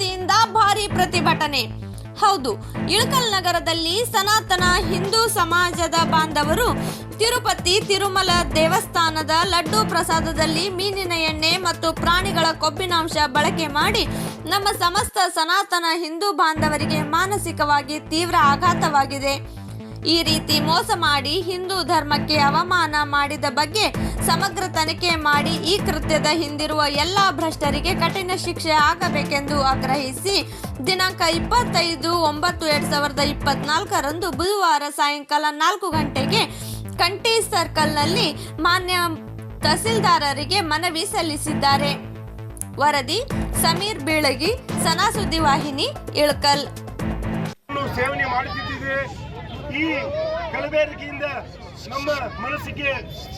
ವತಿಯಿಂದ ಭಾರಿ ಪ್ರತಿಭಟನೆ. ಹೌದು, ಇಳಕಲ್ ನಗರದಲ್ಲಿ ಸನಾತನ ಹಿಂದೂ ಸಮಾಜದ ಬಾಂಧವರು ತಿರುಪತಿ ತಿರುಮಲ ದೇವಸ್ಥಾನದ ಲಡ್ಡು ಪ್ರಸಾದದಲ್ಲಿ ಮೀನಿನ ಎಣ್ಣೆ ಮತ್ತು ಪ್ರಾಣಿಗಳ ಕೊಬ್ಬಿನಾಂಶ ಬಳಕೆ ಮಾಡಿ ನಮ್ಮ ಸಮಸ್ತ ಸನಾತನ ಹಿಂದೂ ಬಾಂಧವರಿಗೆ ಮಾನಸಿಕವಾಗಿ ತೀವ್ರ ಆಘಾತವಾಗಿದೆ. ಈ ರೀತಿ ಮೋಸ ಮಾಡಿ ಹಿಂದೂ ಧರ್ಮಕ್ಕೆ ಅವಮಾನ ಮಾಡಿದ ಬಗ್ಗೆ ಸಮಗ್ರ ತನಿಖೆ ಮಾಡಿ ಈ ಕೃತ್ಯದ ಹಿಂದಿರುವ ಎಲ್ಲ ಭ್ರಷ್ಟರಿಗೆ ಕಠಿಣ ಶಿಕ್ಷೆ ಆಗಬೇಕೆಂದು ಆಗ್ರಹಿಸಿ ದಿನಾಂಕ ಇಪ್ಪತ್ತೈದು ಒಂಬತ್ತು ಎರಡ್ ಸಾವಿರದ ಇಪ್ಪತ್ನಾಲ್ಕರಂದು ಬುಧವಾರ ಸಾಯಂಕಾಲ ನಾಲ್ಕು ಗಂಟೆಗೆ ಕಂಠಿ ಸರ್ಕಲ್ನಲ್ಲಿ ಮಾನ್ಯ ತಹಸೀಲ್ದಾರರಿಗೆ ಮನವಿ ಸಲ್ಲಿಸಿದ್ದಾರೆ. ವರದಿ, ಸಮೀರ್ ಬೀಳಗಿ, ಸನಾ ಸುದ್ದಿವಾಹಿನಿ, ಇಳಕಲ್. ನ್ನು ಸೇವನೆ ಈ ಕಲಬೆರಕೆಯಿಂದ ನಮ್ಮ ಮನಸ್ಸಿಗೆ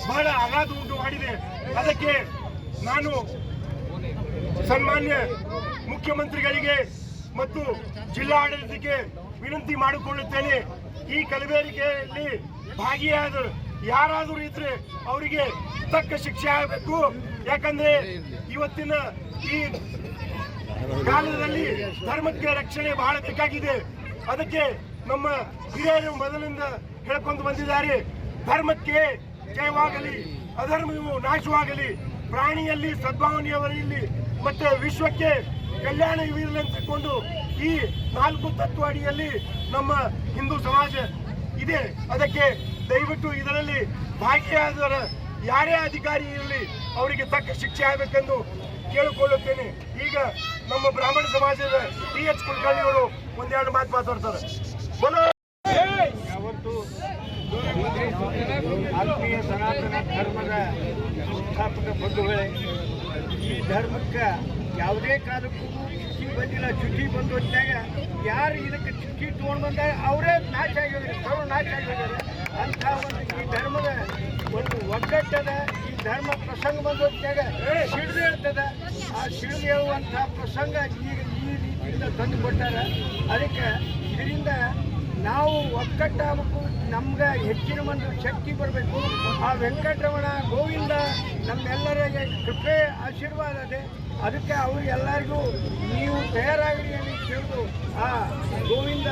ಬಹಳ ಆಘಾತ ಉಂಟು ಮಾಡಿದೆ. ಅದಕ್ಕೆ ನಾನು ಸನ್ಮಾನ್ಯ ಮುಖ್ಯಮಂತ್ರಿಗಳಿಗೆ ಮತ್ತು ಜಿಲ್ಲಾಡಳಿತಕ್ಕೆ ವಿನಂತಿ ಮಾಡಿಕೊಳ್ಳುತ್ತೇನೆ. ಈ ಕಲಬೆರಕೆಯಲ್ಲಿ ಭಾಗಿಯಾದ ಯಾರಾದರೂ ಇದ್ರೆ ಅವರಿಗೆ ತಕ್ಕ ಶಿಕ್ಷೆ ಆಗಬೇಕು. ಯಾಕಂದ್ರೆ ಇವತ್ತಿನ ಈ ಕಾಲದಲ್ಲಿ ಧರ್ಮಕ್ಕೆ ರಕ್ಷಣೆ ಬಹಳ ಬೇಕಾಗಿದೆ. ಅದಕ್ಕೆ ನಮ್ಮ ಹಿರಿಯರು ಮೊದಲಿಂದ ಹೇಳ್ಕೊಂಡು ಬಂದಿದ್ದಾರೆ, ಧರ್ಮಕ್ಕೆ ಜಯವಾಗಲಿ, ಅಧರ್ಮವು ನಾಶವಾಗಲಿ, ಪ್ರಾಣಿಯಲ್ಲಿ ಸದ್ಭಾವನೆಯವರಲ್ಲಿ ಮತ್ತೆ ವಿಶ್ವಕ್ಕೆ ಕಲ್ಯಾಣವಿರಲಿ ಅಂತ ತಿಳ್ಕೊಂಡು ಈ ನಾಲ್ಕು ತತ್ವ ಅಡಿಯಲ್ಲಿ ನಮ್ಮ ಹಿಂದೂ ಸಮಾಜ ಇದೆ. ಅದಕ್ಕೆ ದಯವಿಟ್ಟು ಇದರಲ್ಲಿ ಭಾಗಿಯಾದವರ ಯಾರೇ ಅಧಿಕಾರಿ ಇರಲಿ, ಅವರಿಗೆ ತಕ್ಕ ಶಿಕ್ಷೆ ಆಗಬೇಕೆಂದು ಕೇಳಿಕೊಳ್ಳುತ್ತೇನೆ. ಈಗ ನಮ್ಮ ಬ್ರಾಹ್ಮಣ ಸಮಾಜದ ಟಿ ಎಚ್ ಕುಲಕರ್ಣಿಯವರು ಒಂದೆರಡು ಮಾತು ಮಾತಾಡ್ತಾರೆ. ಯಾವತ್ತು ಆತ್ಮೀಯ ಸನಾತನ ಧರ್ಮದ ಸಂಸ್ಥಾಪಕ ಬಂಧುಗಳೇ, ಈ ಧರ್ಮಕ್ಕೆ ಯಾವುದೇ ಕಾಲಕ್ಕೂ ಚುಕ್ಕಿ ಬಂದಿಲ್ಲ. ಚುಕ್ಕಿ ಬಂದು ಹೊತ್ತಾಗ ಯಾರು ಇದಕ್ಕೆ ಚುಕ್ಕಿ ತೊಗೊಂಡು ಬಂದಾಗ ಅವರೇ ನಾಶ ಆಗಿದ್ದಾರೆ ಅವರು ನಾಶ ಆಗಿದ್ದಾರೆ. ಅಂಥ ಒಂದು ಈ ಧರ್ಮದ ಒಂದು ಒಗ್ಗಟ್ಟದ, ಈ ಧರ್ಮ ಪ್ರಸಂಗ ಬಂದು ಹೊತ್ತಾಗ ಸಿಡಿದು ಹೇಳ್ತದ. ಆ ಸಿಡಿದು ಹೇಳುವಂಥ ಪ್ರಸಂಗ ಈಗ ಈ ರೀತಿಯಿಂದ ತಂದು ಕೊಟ್ಟಾರ. ಅದಕ್ಕೆ ಇದರಿಂದ ನಾವು ಒಗ್ಗಟ್ಟಾಗಬೇಕು ನಮ್ಗೆ ಹೆಚ್ಚಿನ ಒಂದು ಶಕ್ತಿ ಬರಬೇಕು. ಆ ವೆಂಕಟರಮಣ ಗೋವಿಂದ ನಮ್ಮೆಲ್ಲರಿಗೆ ಕೃಪೆ, ಆಶೀರ್ವಾದ ಇದೆ ಅದಕ್ಕೆ ಅವ್ರಿಗೆಲ್ಲರಿಗೂ ನೀವು ತಯಾರಾಗಲಿ ಅಂತ ತಿಳಿದು ಆ ಗೋವಿಂದ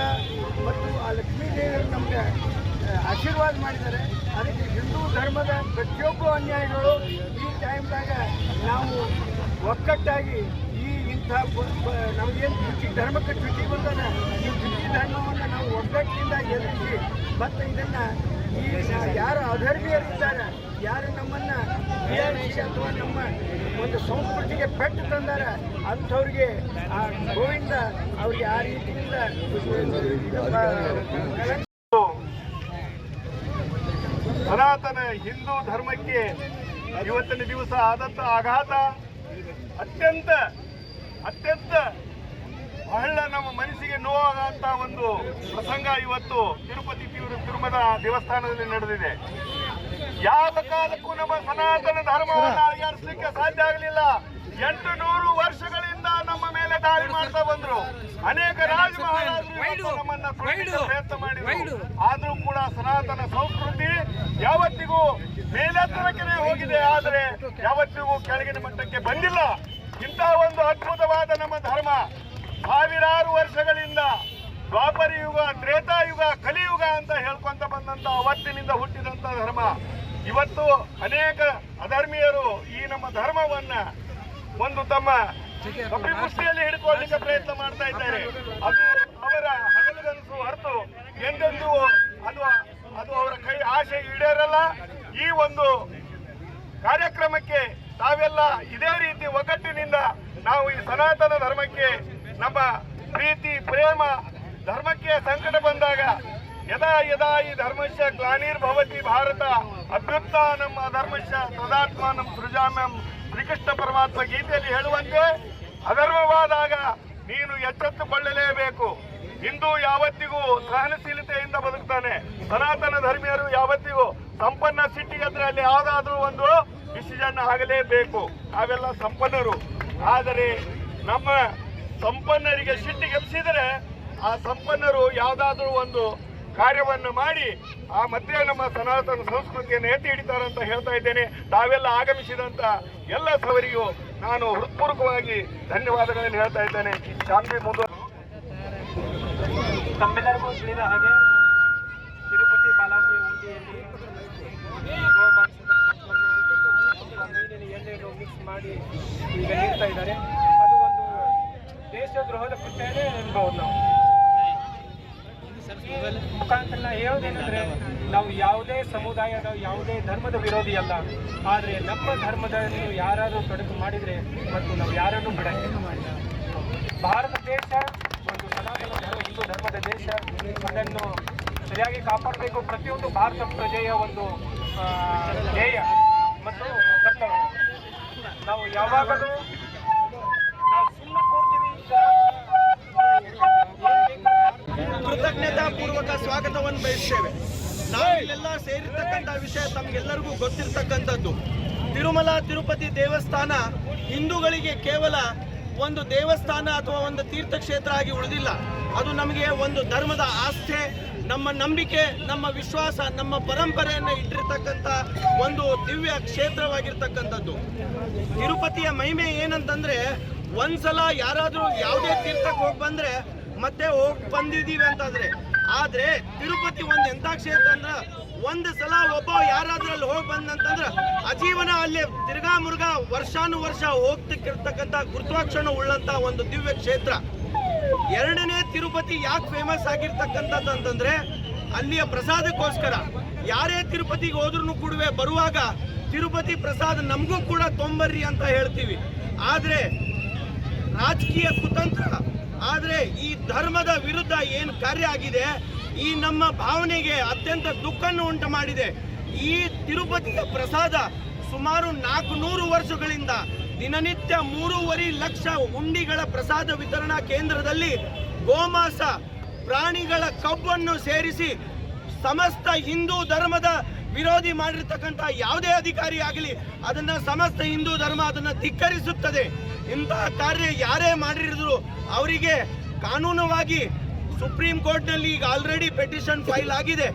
ಮತ್ತು ಆ ಲಕ್ಷ್ಮೀ ನಮಗೆ ನಮ್ಗೆ ಆಶೀರ್ವಾದ ಮಾಡಿದ್ದಾರೆ. ಅದಕ್ಕೆ ಹಿಂದೂ ಧರ್ಮದ ಪ್ರತಿಯೊಬ್ಬ ಅನ್ಯಾಯಗಳು ಈ ಟೈಮ್ದಾಗ ನಾವು ಒಕ್ಕಟ್ಟಾಗಿ ಈ ಇಂಥ ನಮಗೇನು ಧರ್ಮಕ್ಕೆ ಚುಕ್ಕಿ ಬಂದದ? ಈ ಧರ್ಮವನ್ನು ಎದುರಿಸಿ ಮತ್ತು ಇದನ್ನು ಈ ಯಾರು ಅಧರ್ಮೀಯರಿದ್ದಾರೆ ಯಾರು ನಮ್ಮನ್ನು ಹೀಯಾಳಿಸಿ ಅಥವಾ ನಮ್ಮ ಒಂದು ಸಂಸ್ಕೃತಿಗೆ ಪೆಟ್ಟು ತಂದಾರ, ಅಂಥವ್ರಿಗೆ ಆ ಗೋವಿಂದ ಅವ್ರಿಗೆ ಆ ರೀತಿಯಿಂದ ಸನಾತನ ಹಿಂದೂ ಧರ್ಮಕ್ಕೆ ಇವತ್ತಿನ ದಿವಸ ಆದಂತ ಆಘಾತ ಅತ್ಯಂತ ಅತ್ಯಂತ ನಮ್ಮ ಮನಸ್ಸಿಗೆ ನೋವಾಗಂತ ಒಂದು ಪ್ರಸಂಗ ಇವತ್ತು ತಿರುಪತಿ ತೀವ್ರ ತಿರುಮಲ ದೇವಸ್ಥಾನದಲ್ಲಿ ನಡೆದಿದೆ. ಯಾವ ಕಾಲಕ್ಕೂ ನಮ್ಮ ಸನಾತನ ಧರ್ಮವನ್ನು ಅಳಿಯಾಡಿಸ್ಲಿಕ್ಕೆ ಸಾಧ್ಯ ಆಗಲಿಲ್ಲ. ಎಂಟು ನೂರು ವರ್ಷಗಳಿಂದ ನಮ್ಮ ಮೇಲೆ ದಾಳಿ ಮಾಡ್ತಾ ಬಂದ್ರು. ಅನೇಕ ರಾಜ ಮಹಾರಾಜರು ನಮ್ಮನ್ನ ಪ್ರಯತ್ನ ಮಾಡಿದ್ರು. ಆದ್ರೂ ಕೂಡ ಸನಾತನ ಸಂಸ್ಕೃತಿ ಯಾವತ್ತಿಗೂ ಮೇಲೆತ್ತರಕ್ಕೆ ಹೋಗಿದೆ. ಆದರೆ ಯಾವತ್ತಿಗೂ ಕೆಳಗಿನ ಮಟ್ಟಕ್ಕೆ ಬಂದಿಲ್ಲ. ಇಂತಹ ಒಂದು ಅದ್ಭುತವಾದ ನಮ್ಮ ಧರ್ಮ. ಸಾವಿರಾರು ವರ್ಷಗಳಿಂದ ದ್ವಾಪರ ಯುಗ ತ್ರೇತಾಯುಗ ಕಲಿಯುಗ ಅಂತ ಹೇಳ್ಕೊಂತ ಬಂದಂತ ಅವತ್ತಿನಿಂದ ಹುಟ್ಟಿದಂತ ಧರ್ಮ. ಇವತ್ತು ಅನೇಕ ಅಧರ್ಮೀಯರು ಈ ನಮ್ಮ ಧರ್ಮವನ್ನ ಒಂದು ತಮ್ಮ ಕಪಿಪುಷ್ಟಿಯಲ್ಲಿ ಹಿಡ್ಕೊಳ್ಳಿಕ್ಕೆ ಪ್ರಯತ್ನ ಮಾಡ್ತಾ ಇದ್ದಾರೆ. ಅದು ಅವರ ಹಗಲುಗನಸು ಹೊರತು ಎಂದೆಂದೂ ಅದು ಅದು ಅವರ ಕೈ ಆಸೆ ಈಡೇರಲ್ಲ. ಈ ಒಂದು ಕಾರ್ಯಕ್ರಮಕ್ಕೆ ತಾವೆಲ್ಲ ಇದೇ ರೀತಿ ಒಗ್ಗಟ್ಟಿನಿಂದ ನಾವು ಈ ಸನಾತನ ಧರ್ಮಕ್ಕೆ ನಮ್ಮ ಪ್ರೀತಿ, ಪ್ರೇಮ, ಧರ್ಮಕ್ಕೆ ಸಂಕಟ ಬಂದಾಗ ಯದಾ ಯದಾ ಈ ಧರ್ಮಸ್ಯ ಗ್ಲಾನಿರ್ಭವತಿ ಭಾರತ ಅಭ್ಯುತ್ಥಾನಂ ಅಧರ್ಮಸ್ಯ ನಮ್ಮ ಸೃಜಾಮ್ಯಂ ಶ್ರೀಕೃಷ್ಣ ಪರಮಾತ್ಮ ಗೀತೆಯಲ್ಲಿ ಹೇಳುವಂತೆ ಅಧರ್ಮವಾದಾಗ ನೀನು ಎಚ್ಚೆತ್ತುಕೊಳ್ಳಲೇಬೇಕು. ಹಿಂದೂ ಯಾವತ್ತಿಗೂ ಸಹನಶೀಲತೆಯಿಂದ ಬದುಕ್ತಾನೆ. ಸನಾತನ ಧರ್ಮೀಯರು ಯಾವತ್ತಿಗೂ ಸಂಪನ್ನ ಸಿಟ್ಟಿ ಅಂದ್ರೆ ಅಲ್ಲಿ ಯಾವುದಾದ್ರೂ ಒಂದು ಡಿಸಿಷನ್ ಆಗಲೇಬೇಕು. ಅವೆಲ್ಲ ಸಂಪನ್ನರು. ಆದರೆ ನಮ್ಮ ಸಂಪನ್ನರಿಗೆ ಸಿಟ್ಟಿಗೆಪ್ಸಿದರೆ ಆ ಸಂಪನ್ನರು ಯಾವುದಾದ್ರೂ ಒಂದು ಕಾರ್ಯವನ್ನು ಮಾಡಿ ಆ ಮಧ್ಯೆ ನಮ್ಮ ಸನಾತನ ಸಂಸ್ಕೃತಿಯನ್ನು ಎತ್ತಿ ಹಿಡಿತಾರೆ ಅಂತ ಹೇಳ್ತಾ ಇದ್ದೇನೆ. ತಾವೆಲ್ಲ ಆಗಮಿಸಿದಂತ ಎಲ್ಲ ಸವರಿಗೂ ನಾನು ಹೃತ್ಪೂರ್ವಕವಾಗಿ ಧನ್ಯವಾದಗಳನ್ನು ಹೇಳ್ತಾ ಇದ್ದೇನೆ. ಶಾಂತಿ ಮುಂದುವ ತಮ್ಮೆಲ್ಲರಿಗೂ ತಿಳಿದ ಹಾಗೆ ತಿರುಪತಿ ಬಾಲಾಜಿ ಉಂಡಿಯಲ್ಲಿ ಎಣ್ಣೆಯನ್ನು ಮಿಕ್ಸ್ ಮಾಡಿ ಈಗ ಹೇಳ್ತಾ ಇದ್ದಾರೆ. ದೇಶದ್ರೋಹದ ಕೃತ್ಯನೇ ಅನ್ಬೋದು ನಾವು. ಮುಖಾಂತರ ನಾ ಹೇಳೋದೇನೆಂದ್ರೆ, ನಾವು ಯಾವುದೇ ಸಮುದಾಯದ, ಯಾವುದೇ ಧರ್ಮದ ವಿರೋಧಿ ಅಲ್ಲ. ಆದರೆ ನಮ್ಮ ಧರ್ಮದಲ್ಲಿ ಯಾರಾದರೂ ತೊಡಕು ಮಾಡಿದರೆ ಮತ್ತು ನಾವು ಯಾರನ್ನು ಬಿಡಂಗಿಲ್ಲ. ಭಾರತ ದೇಶ ಒಂದು ಸನಾತನ ಧರ್ಮ, ಹಿಂದೂ ಧರ್ಮದ ದೇಶ ಅದನ್ನು ಸರಿಯಾಗಿ ಕಾಪಾಡಬೇಕು. ಪ್ರತಿಯೊಂದು ಭಾರತ ಪ್ರಜೆಯ ಒಂದು ಧ್ಯೇಯ. ಮತ್ತು ಕರ್ತವ್ಯ ನಾವು ಯಾವಾಗಲೂ ನಾವು ಕೂರ್ತೀವಿ ಕೃತಜ್ಞತಾ ಪೂರ್ವಕ ಸ್ವಾಗತವನ್ನು ಬಯಸ್ತೇವೆ. ನಾವೆಲ್ಲ ಸೇರಿರ್ತಕ್ಕಂಥ ವಿಷಯ ತಮಗೆಲ್ಲರಿಗೂ ಗೊತ್ತಿರ್ತಕ್ಕಂಥದ್ದು. ತಿರುಮಲ ತಿರುಪತಿ ದೇವಸ್ಥಾನ ಹಿಂದೂಗಳಿಗೆ ಕೇವಲ ಒಂದು ದೇವಸ್ಥಾನ ಅಥವಾ ಒಂದು ತೀರ್ಥಕ್ಷೇತ್ರ ಆಗಿ ಉಳಿದಿಲ್ಲ. ಅದು ನಮಗೆ ಒಂದು ಧರ್ಮದ ಆಸ್ಥೆ, ನಮ್ಮ ನಂಬಿಕೆ, ನಮ್ಮ ವಿಶ್ವಾಸ, ನಮ್ಮ ಪರಂಪರೆಯನ್ನು ಇಟ್ಟಿರ್ತಕ್ಕಂಥ ಒಂದು ದಿವ್ಯ ಕ್ಷೇತ್ರವಾಗಿರ್ತಕ್ಕಂಥದ್ದು. ತಿರುಪತಿಯ ಮಹಿಮೆ ಏನಂತಂದ್ರೆ ಒಂದ್ಸಲ ಯಾರಾದ್ರೂ ಯಾವುದೇ ತೀರ್ಥಕ್ಕೆ ಹೋಗಿ ಬಂದ್ರೆ ಮತ್ತೆ ಹೋಗಿ ಬಂದಿದ್ದೀವಿ ಅಂತಂದ್ರೆ. ಆದ್ರೆ ತಿರುಪತಿ ಒಂದು ಎಂತ ಕ್ಷೇತ್ರ ಅಂದ್ರ ಒಂದ್ ಸಲ ಒಬ್ಬ ಯಾರಾದ್ರೂ ಅಲ್ಲಿ ಹೋಗಿ ಬಂದಂತಂದ್ರೆ ಅಜೀವನ ಅಲ್ಲಿ ತಿರ್ಗಾ ಮುರುಘಾ ವರ್ಷಾನು ವರ್ಷ ಹೋಗ್ತಿರ್ತಕ್ಕಂಥ ಗುರುತ್ವಾಕ್ಷಣ ಉಳ್ಳಂತ ಒಂದು ದಿವ್ಯ ಕ್ಷೇತ್ರ. ಎರಡನೇ ತಿರುಪತಿ ಯಾಕೆ ಫೇಮಸ್ ಆಗಿರ್ತಕ್ಕಂಥದ್ದು ಅಂತಂದ್ರೆ ಅಲ್ಲಿಯ ಪ್ರಸಾದಕ್ಕೋಸ್ಕರ. ಯಾರೇ ತಿರುಪತಿಗೆ ಹೋದ್ರೂ ಕೂಡವೆ ಬರುವಾಗ ತಿರುಪತಿ ಪ್ರಸಾದ ನಮಗೂ ಕೂಡ ತೊಂಬರ್ರಿ ಅಂತ ಹೇಳ್ತೀವಿ. ಆದ್ರೆ ರಾಜಕೀಯ ಕುತಂತ್ರ. ಆದರೆ ಈ ಧರ್ಮದ ವಿರುದ್ಧ ಏನು ಕಾರ್ಯ ಆಗಿದೆ? ಈ ನಮ್ಮ ಭಾವನೆಗೆ ಅತ್ಯಂತ ದುಃಖನ್ನು ಉಂಟು ಮಾಡಿದೆ. ಈ ತಿರುಪತಿಯ ಪ್ರಸಾದ ಸುಮಾರು ನಾಲ್ಕುನೂರು ವರ್ಷಗಳಿಂದ ದಿನನಿತ್ಯ ಮೂರುವರೆ ಲಕ್ಷ ಉಂಡಿಗಳ ಪ್ರಸಾದ ವಿತರಣಾ ಕೇಂದ್ರದಲ್ಲಿ ಗೋಮಾಸ ಪ್ರಾಣಿಗಳ ಕಬ್ಬನ್ನು ಸೇರಿಸಿ ಸಮಸ್ತ ಹಿಂದೂ ಧರ್ಮದ ವಿರೋಧಿ ಮಾಡಿರ್ತಕ್ಕಂಥ ಯಾವುದೇ ಅಧಿಕಾರಿ ಆಗಲಿ, ಅದನ್ನ ಸಮಸ್ತ ಹಿಂದೂ ಧರ್ಮ ಅದನ್ನ ಧಿಕ್ಕರಿಸುತ್ತದೆ. ಇಂತಹ ಕಾರ್ಯ ಯಾರೇ ಮಾಡಿರಿದ್ರು ಅವರಿಗೆ ಕಾನೂನುವಾಗಿ ಸುಪ್ರೀಂ ಕೋರ್ಟ್ನಲ್ಲಿ ಈಗ ಆಲ್ರೆಡಿ ಪೆಟಿಷನ್ ಫೈಲ್ ಆಗಿದೆ.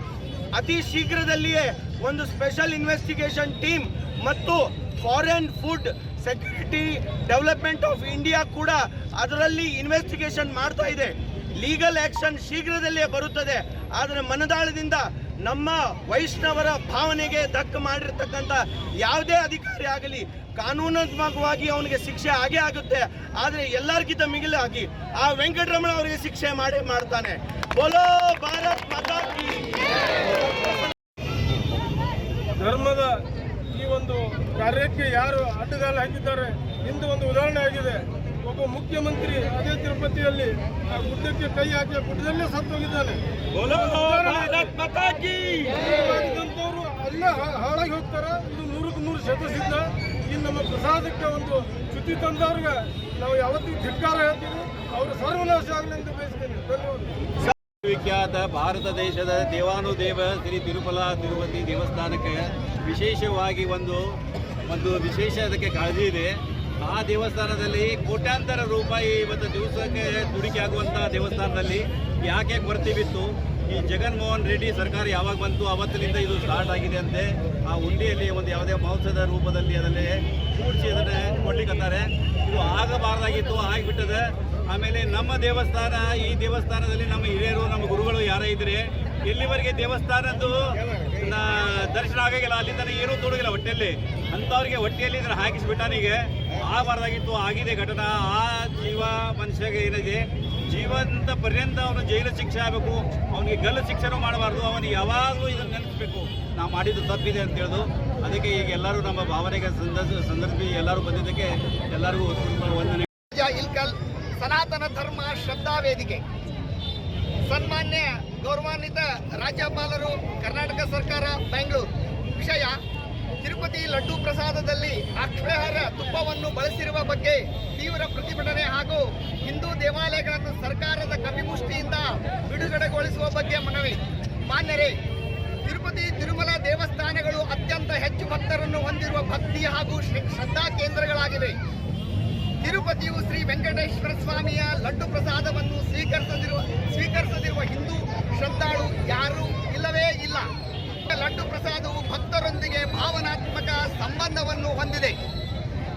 ಅತಿ ಶೀಘ್ರದಲ್ಲಿಯೇ ಒಂದು ಸ್ಪೆಷಲ್ ಇನ್ವೆಸ್ಟಿಗೇಷನ್ ಟೀಮ್ ಮತ್ತು foreign food security development of India ಕೂಡ ಅದರಲ್ಲಿ ಇನ್ವೆಸ್ಟಿಗೇಷನ್ ಮಾಡ್ತಾ ಇದೆ. ಲೀಗಲ್ ಆಕ್ಷನ್ ಶೀಘ್ರದಲ್ಲೇ ಬರುತ್ತದೆ. ಆದರೆ ಮನದಾಳದಿಂದ ನಮ್ಮ ವೈಷ್ಣವರ ಭಾವನೆಗೆ ಧಕ್ಕೆ ಮಾಡಿರ್ತಕ್ಕಂಥ ಯಾವುದೇ ಅಧಿಕಾರಿ ಆಗಲಿ ಕಾನೂನಾತ್ಮಕವಾಗಿ ಅವನಿಗೆ ಶಿಕ್ಷೆ ಆಗೇ ಆಗುತ್ತೆ. ಆದರೆ ಎಲ್ಲರಿಗಿಂತ ಮಿಗಿಲಾಗಿ ಆ ವೆಂಕಟರಮಣ ಅವರಿಗೆ ಶಿಕ್ಷೆ ಮಾಡೇ ಮಾಡ್ತಾನೆ. ಬೋಲೋ ಭಾರತ್ ಮಾತಾ ಧರ್ಮದ ಈ ಒಂದು ಕಾರ್ಯಕ್ಕೆ ಯಾರು ಅಡ್ಡಗಾಲು ಹಾಕಿದ್ದಾರೆ, ಇಂದು ಒಂದು ಉದಾಹರಣೆ ಆಗಿದೆ. ಒಬ್ಬ ಮುಖ್ಯಮಂತ್ರಿ ಅದೇ ತಿರುಪತಿಯಲ್ಲಿ ಆ ಗುಡ್ಡಕ್ಕೆ ಕೈ ಹಾಕಿ ಗುಡ್ಡದಲ್ಲೇ ಸತ್ತೋಗಿದ್ದಾನೆ ಬೋಲೋ ಭಾರತ್ ಮಾತಾ ಕೀ. ಮಾಡಿದಂಥವ್ರು ಅಲ್ಲೇ ಹಾ- ಹಾಳಾಗಿ ಹೋಗ್ತಾರೆ. ಇದು ನೂರಕ್ಕೆ ನೂರು ಶತಸಿದ್ಧ ಇನ್ನು ನಮ್ಮ ಪ್ರಸಾದಕ್ಕೆ ಒಂದು ಚ್ಯುತಿ ತಂದವ್ರಿಗೆ ನಾವು ಯಾವತ್ತಿಗೂ ಧಿಕ್ಕಾರ ಹೇಳ್ತೀವಿ. ಅವರು ಸರ್ವನಾಶ ಆಗಲಿ ಅಂತ ಬಯಸ್ತೇನೆ. ಧನ್ಯವಾದ ವಿಖ್ಯಾತ ಭಾರತ ದೇಶದ ದೇವಾನುದೇವ ಶ್ರೀ ತಿರುಪಲ ತಿರುಪತಿ ದೇವಸ್ಥಾನಕ್ಕೆ ವಿಶೇಷವಾಗಿ ಒಂದು ಒಂದು ವಿಶೇಷ ಅದಕ್ಕೆ ಕಾಳಜಿ ಇದೆ. ಆ ದೇವಸ್ಥಾನದಲ್ಲಿ ಕೋಟ್ಯಾಂತರ ರೂಪಾಯಿ ಇವತ್ತು ದಿವಸಕ್ಕೆ ದುಡಿಕೆ ಆಗುವಂತಹ ದೇವಸ್ಥಾನದಲ್ಲಿ ಯಾಕೆ ಕೊರತೆ ಬಿತ್ತು? ಈ ಜಗನ್ಮೋಹನ್ ರೆಡ್ಡಿ ಸರ್ಕಾರ ಯಾವಾಗ ಬಂತು? ಅವತ್ತಿನಿಂದ ಇದು ಸ್ಟಾರ್ಟ್ ಆಗಿದೆ ಅಂತೆ. ಆ ಉಂಡಿಯಲ್ಲಿ ಒಂದು ಯಾವುದೇ ಮಾಂಸದ ರೂಪದಲ್ಲಿ ಅದನ್ನೇ ಕೂಡಿಸಿ ಅದನ್ನು ಕೊಡ್ಲಿಕ್ಕತ್ತಾರೆ ಇದು ಆಗಬಾರ್ದಾಗಿತ್ತು, ಆಗಿಬಿಟ್ಟದೆ. ಆಮೇಲೆ ನಮ್ಮ ದೇವಸ್ಥಾನ, ಈ ದೇವಸ್ಥಾನದಲ್ಲಿ ನಮ್ಮ ಹಿರಿಯರು, ನಮ್ಮ ಗುರುಗಳು ಯಾರೇ ಇದ್ರೆ ಎಲ್ಲಿವರೆಗೆ ದೇವಸ್ಥಾನದ್ದು ದರ್ಶನ ಆಗೋಗಿಲ್ಲ. ಅಲ್ಲಿಂದ ಏನೂ ತೊಡಗಿಲ್ಲ ಹೊಟ್ಟೆಯಲ್ಲಿ ಅಂಥವ್ರಿಗೆ ಹೊಟ್ಟೆಯಲ್ಲಿ ಇದನ್ನು ಹಾಕಿಸ್ಬಿಟ್ಟಾನಿಗೆ. ಆಗಬಾರ್ದಾಗಿತ್ತು, ಆಗಿದೆ ಘಟನಾ. ಆ ಜೀವ ಮನುಷ್ಯಗೆ ಏನಿದೆ ಜೀವಂತ ಪರ್ಯಂತ ಅವನು ಜೈಲು ಶಿಕ್ಷೆ ಆಗಬೇಕು. ಅವನಿಗೆ ಗಲ್ಲು ಶಿಕ್ಷೆನೂ ಮಾಡಬಾರ್ದು. ಅವನಿಗೆ ಯಾವಾಗಲೂ ಇದನ್ನು ನೆನೆಸ್ಬೇಕು. ನಾವು ಮಾಡಿದ್ದು ತಪ್ಪಿದೆ ಅಂತ ಹೇಳೋದು. ಅದಕ್ಕೆ ಈಗ ಎಲ್ಲರೂ ನಮ್ಮ ಭಾವನೆಗೆ ಸಂದರ್ಶ ಸಂದರ್ಭಿ ಎಲ್ಲರೂ ಬಂದಿದ್ದಕ್ಕೆ ಎಲ್ಲರಿಗೂ ವಂದನೆ. ಇಲ್ಕಲ್ ಸನಾತನ ಧರ್ಮ ಶ್ರದ್ಧಾ ವೇದಿಕೆ. ಸನ್ಮಾನ್ಯ ಗೌರವಾನ್ವಿತ ರಾಜ್ಯಪಾಲರು, ಕರ್ನಾಟಕ ಸರ್ಕಾರ, ಬೆಂಗಳೂರು. ವಿಷಯ ತಿರುಪತಿ ಲಡ್ಡು ಪ್ರಸಾದದಲ್ಲಿ ಆಕ್ಷೇಹಾರ್ಹ ತುಪ್ಪವನ್ನು ಬಳಸಿರುವ ಬಗ್ಗೆ ತೀವ್ರ ಪ್ರತಿಭಟನೆ ಹಾಗೂ ಹಿಂದೂ ದೇವಾಲಯಗಳನ್ನು ಸರ್ಕಾರದ ಕವಿಮುಷ್ಟಿಯಿಂದ ಬಿಡುಗಡೆಗೊಳಿಸುವ ಬಗ್ಗೆ ಮನವಿ. ಮಾನ್ಯರೇ, ತಿರುಪತಿ ತಿರುಮಲ ದೇವಸ್ಥಾನಗಳು ಅತ್ಯಂತ ಹೆಚ್ಚು ಭಕ್ತರನ್ನು ಹೊಂದಿರುವ ಭಕ್ತಿ ಹಾಗೂ ಶ್ರ- ಶ್ರದ್ಧಾ ಕೇಂದ್ರಗಳಾಗಿವೆ. ತಿರುಪತಿ ತಿರುಪತಿಯು ಶ್ರೀ ವೆಂಕಟೇಶ್ವರ ಸ್ವಾಮಿಯ ಲಡ್ಡು ಪ್ರಸಾದವನ್ನು ಸ್ವೀಕರಿಸದಿರುವ ಸ್ವೀಕರಿಸದಿರುವ ಹಿಂದೂ ಶ್ರದ್ಧಾಳು ಯಾರೂ ಇಲ್ಲವೇ ಇಲ್ಲ. ಲಡ್ಡು ಪ್ರಸಾದವು ಭಕ್ತರೊಂದಿಗೆ ಭಾವನಾತ್ಮಕ ಸಂಬಂಧವನ್ನು ಹೊಂದಿದೆ.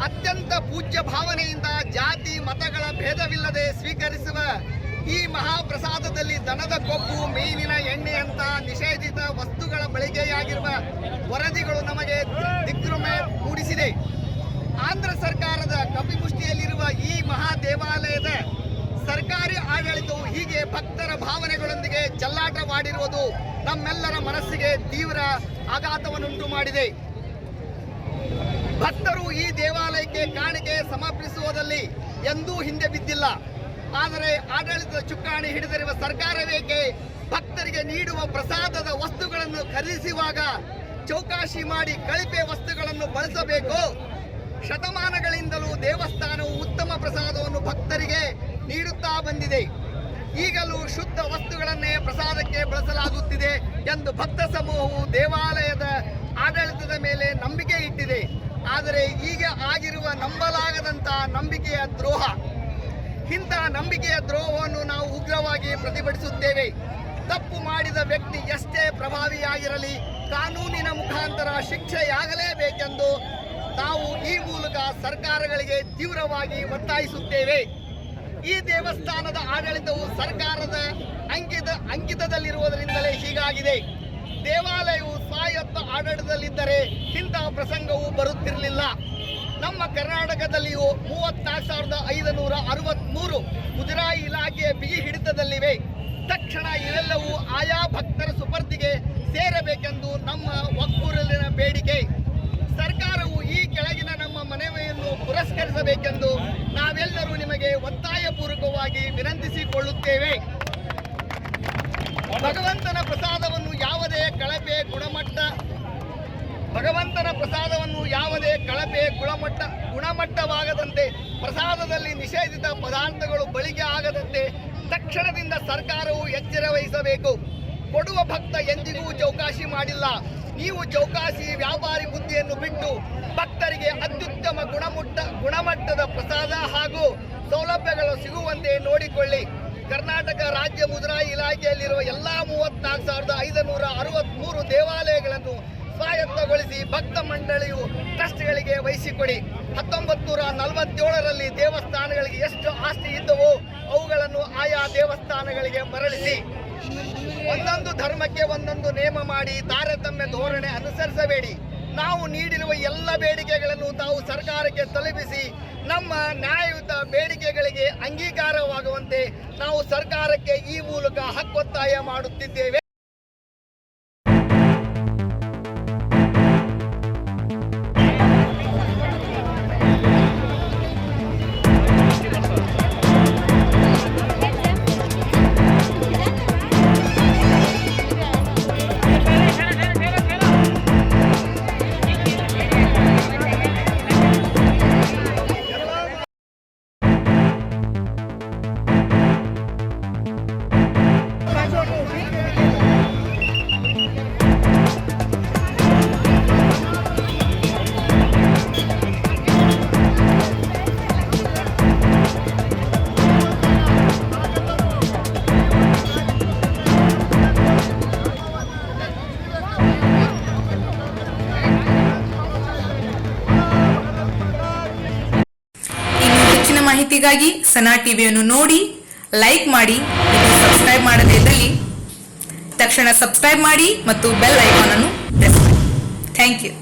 ಅತ್ಯಂತ ಪೂಜ್ಯ ಭಾವನೆಯಿಂದ ಜಾತಿ, ಮತಗಳ ಭೇದವಿಲ್ಲದೆ ಸ್ವೀಕರಿಸುವ ಈ ಮಹಾಪ್ರಸಾದದಲ್ಲಿ ದನದ ಕೊಬ್ಬು, ಮೀನಿನ ಎಣ್ಣೆಯಂತ ನಿಷೇಧಿತ ವಸ್ತುಗಳ ಬಳಕೆಯಾಗಿರುವ ವರದಿಗಳು ನಮಗೆ ದಿಗ್ಭ್ರಮೆ ಮೂಡಿಸಿದೆ. ಆಂಧ್ರ ಸರ್ಕಾರದ ಕಪಿಮುಷ್ಟಿಯಲ್ಲಿರುವ ಈ ಮಹಾ ದೇವಾಲಯದ ಸರ್ಕಾರಿ ಆಡಳಿತವು ಹೀಗೆ ಭಕ್ತರ ಭಾವನೆಗಳೊಂದಿಗೆ ಚಲ್ಲಾಟವಾಡಿರುವುದು ನಮ್ಮೆಲ್ಲರ ಮನಸ್ಸಿಗೆ ತೀವ್ರ ಆಘಾತವನ್ನುಂಟು ಮಾಡಿದೆ. ಭಕ್ತರು ಈ ದೇವಾಲಯಕ್ಕೆ ಕಾಣಿಕೆ ಸಮರ್ಪಿಸುವುದಲ್ಲಿ ಎಂದೂ ಹಿಂದೆ ಬಿದ್ದಿಲ್ಲ. ಆದರೆ ಆಡಳಿತದ ಚುಕ್ಕಾಣಿ ಹಿಡಿದಿರುವ ಸರ್ಕಾರವೇಕೆ ಭಕ್ತರಿಗೆ ನೀಡುವ ಪ್ರಸಾದದ ವಸ್ತುಗಳನ್ನು ಖರೀದಿಸುವಾಗ ಚೌಕಾಶಿ ಮಾಡಿ ಕಳಪೆ ವಸ್ತುಗಳನ್ನು ಬಳಸಬೇಕು? ಶತಮಾನಗಳಿಂದಲೂ ದೇವಸ್ಥಾನವು ಉತ್ತಮ ಪ್ರಸಾದವನ್ನು ಭಕ್ತರಿಗೆ ನೀಡುತ್ತಾ ಬಂದಿದೆ. ಈಗಲೂ ಶುದ್ಧ ವಸ್ತುಗಳನ್ನೇ ಪ್ರಸಾದಕ್ಕೆ ಬಳಸಲಾಗುತ್ತಿದೆ ಎಂದು ಭಕ್ತ ಸಮೂಹವು ದೇವಾಲಯದ ಆಡಳಿತದ ಮೇಲೆ ನಂಬಿಕೆ ಇಟ್ಟಿದೆ. ಆದರೆ ಈಗ ಆಗಿರುವ ನಂಬಲಾಗದಂತಹ ನಂಬಿಕೆಯ ದ್ರೋಹ. ಇಂತಹ ನಂಬಿಕೆಯ ದ್ರೋಹವನ್ನು ನಾವು ಉಗ್ರವಾಗಿ ಪ್ರತಿಭಟಿಸುತ್ತೇವೆ. ತಪ್ಪು ಮಾಡಿದ ವ್ಯಕ್ತಿ ಎಷ್ಟೇ ಪ್ರಭಾವಿಯಾಗಿರಲಿ, ಕಾನೂನಿನ ಮುಖಾಂತರ ಶಿಕ್ಷೆಯಾಗಲೇಬೇಕೆಂದು ನಾವು ಈ ಮೂಲಕ ಸರ್ಕಾರಗಳಿಗೆ ತೀವ್ರವಾಗಿ ಒತ್ತಾಯಿಸುತ್ತೇವೆ. ಈ ದೇವಸ್ಥಾನದ ಆಡಳಿತವು ಸರ್ಕಾರದ ಅಂಕಿತ ಅಂಕಿತದಲ್ಲಿರುವುದರಿಂದಲೇ ಹೀಗಾಗಿದೆ. ದೇವಾಲಯವು ಸ್ವಾಯತ್ತ ಆಡಳಿತದಲ್ಲಿದ್ದರೆ ಇಂತಹ ಪ್ರಸಂಗವು ಬರುತ್ತಿರಲಿಲ್ಲ. ನಮ್ಮ ಕರ್ನಾಟಕದಲ್ಲಿಯೂ ಮೂವತ್ನಾಲ್ಕು ಸಾವಿರದ ಐದುನೂರ ಅರವತ್ಮೂರು ಮುಜರಾಯಿ ಇಲಾಖೆಯ ಬಿಗಿ ಹಿಡಿತದಲ್ಲಿವೆ. ತಕ್ಷಣ ಇವೆಲ್ಲವೂ ಆಯಾ ಭಕ್ತರ ಸುಪರ್ದಿಗೆ ಸೇರಬೇಕೆಂದು ನಮ್ಮ ಒಕ್ಕೂರಲ್ಲಿನ ಬೇಡಿಕೆ. ಸರ್ಕಾರವು ಈ ಕೆಳಗಿನ ನಮ್ಮ ಮನವಿಯನ್ನು ಪುರಸ್ಕರಿಸಬೇಕೆಂದು ನಾವೆಲ್ಲರೂ ನಿಮಗೆ ಒತ್ತಾಯಪೂರ್ವಕವಾಗಿ ವಿನಂತಿಸಿಕೊಳ್ಳುತ್ತೇವೆ. ಭಗವಂತನ ಪ್ರಸಾದವನ್ನು ಯಾವುದೇ ಕಳಪೆ ಗುಣಮಟ್ಟ, ಭಗವಂತನ ಪ್ರಸಾದವನ್ನು ಯಾವುದೇ ಕಳಪೆ ಗುಣಮಟ್ಟ, ಗುಣಮಟ್ಟವಾಗದಂತೆ ಪ್ರಸಾದದಲ್ಲಿ ನಿಷೇಧಿತ ಪದಾರ್ಥಗಳು ಬಳಿಗೆ ಆಗದಂತೆ ತಕ್ಷಣದಿಂದ ಸರ್ಕಾರವು ಎಚ್ಚರ ವಹಿಸಬೇಕು. ಕೊಡುವ ಭಕ್ತ ಎಂದಿಗೂ ಚೌಕಾಶಿ ಮಾಡಿಲ್ಲ. ನೀವು ಚೌಕಾಸಿ ವ್ಯಾಪಾರಿ ಬುದ್ಧಿಯನ್ನು ಬಿಟ್ಟು ಭಕ್ತರಿಗೆ ಅತ್ಯುತ್ತಮ ಗುಣಮಟ್ಟ, ಗುಣಮಟ್ಟದ ಪ್ರಸಾದ ಹಾಗೂ ಸೌಲಭ್ಯಗಳು ಸಿಗುವಂತೆ ನೋಡಿಕೊಳ್ಳಿ. ಕರ್ನಾಟಕ ರಾಜ್ಯ ಮುದ್ರಾಯಿ ಇಲಾಖೆಯಲ್ಲಿರುವ ಎಲ್ಲಾ ಮೂವತ್ನಾಲ್ಕು ಸಾವಿರದ ಐದುನೂರ ಅರವತ್ಮೂರು ದೇವಾಲಯಗಳನ್ನು ಸ್ವಾಯತ್ತಗೊಳಿಸಿ ಭಕ್ತ ಮಂಡಳಿಯು ಟ್ರಸ್ಟ್ಗಳಿಗೆ ವಹಿಸಿಕೊಡಿ. ಹತ್ತೊಂಬತ್ತು ನೂರ ನಲವತ್ತೇಳರಲ್ಲಿ ದೇವಸ್ಥಾನಗಳಿಗೆ ಎಷ್ಟು ಆಸ್ತಿ ಇದ್ದವೋ ಅವುಗಳನ್ನು ಆಯಾ ದೇವಸ್ಥಾನಗಳಿಗೆ ಮರಳಿಸಿ. ಒಂದೊಂದು ಧರ್ಮಕ್ಕೆ ಒಂದೊಂದು ನೇಮ ಮಾಡಿ ತಾರತಮ್ಯ ಧೋರಣೆ ಅನುಸರಿಸಬೇಡಿ. ನಾವು ನೀಡಿರುವ ಎಲ್ಲ ಬೇಡಿಕೆಗಳನ್ನು ತಾವು ಸರ್ಕಾರಕ್ಕೆ ತಲುಪಿಸಿ ನಮ್ಮ ನ್ಯಾಯಯುತ ಬೇಡಿಕೆಗಳಿಗೆ ಅಂಗೀಕಾರವಾಗುವಂತೆ ನಾವು ಸರ್ಕಾರಕ್ಕೆ ಈ ಮೂಲಕ ಹಕ್ಕೊತ್ತಾಯ ಮಾಡುತ್ತಿದ್ದೇವೆ. ಮಾಹಿತಿಗಾಗಿ ಸನಾ ಟಿವಿಯನ್ನು ನೋಡಿ ಲೈಕ್ ಮಾಡಿ ಮತ್ತು ಸಬ್ಸ್ಕ್ರೈಬ್ ಮಾಡದೇ ಇದ್ದಲ್ಲಿ ತಕ್ಷಣ ಸಬ್ಸ್ಕ್ರೈಬ್ ಮಾಡಿ ಮತ್ತು ಬೆಲ್ ಐಕಾನ್ ಅನ್ನು ಪ್ರೆಸ್ ಮಾಡಿ. Thank you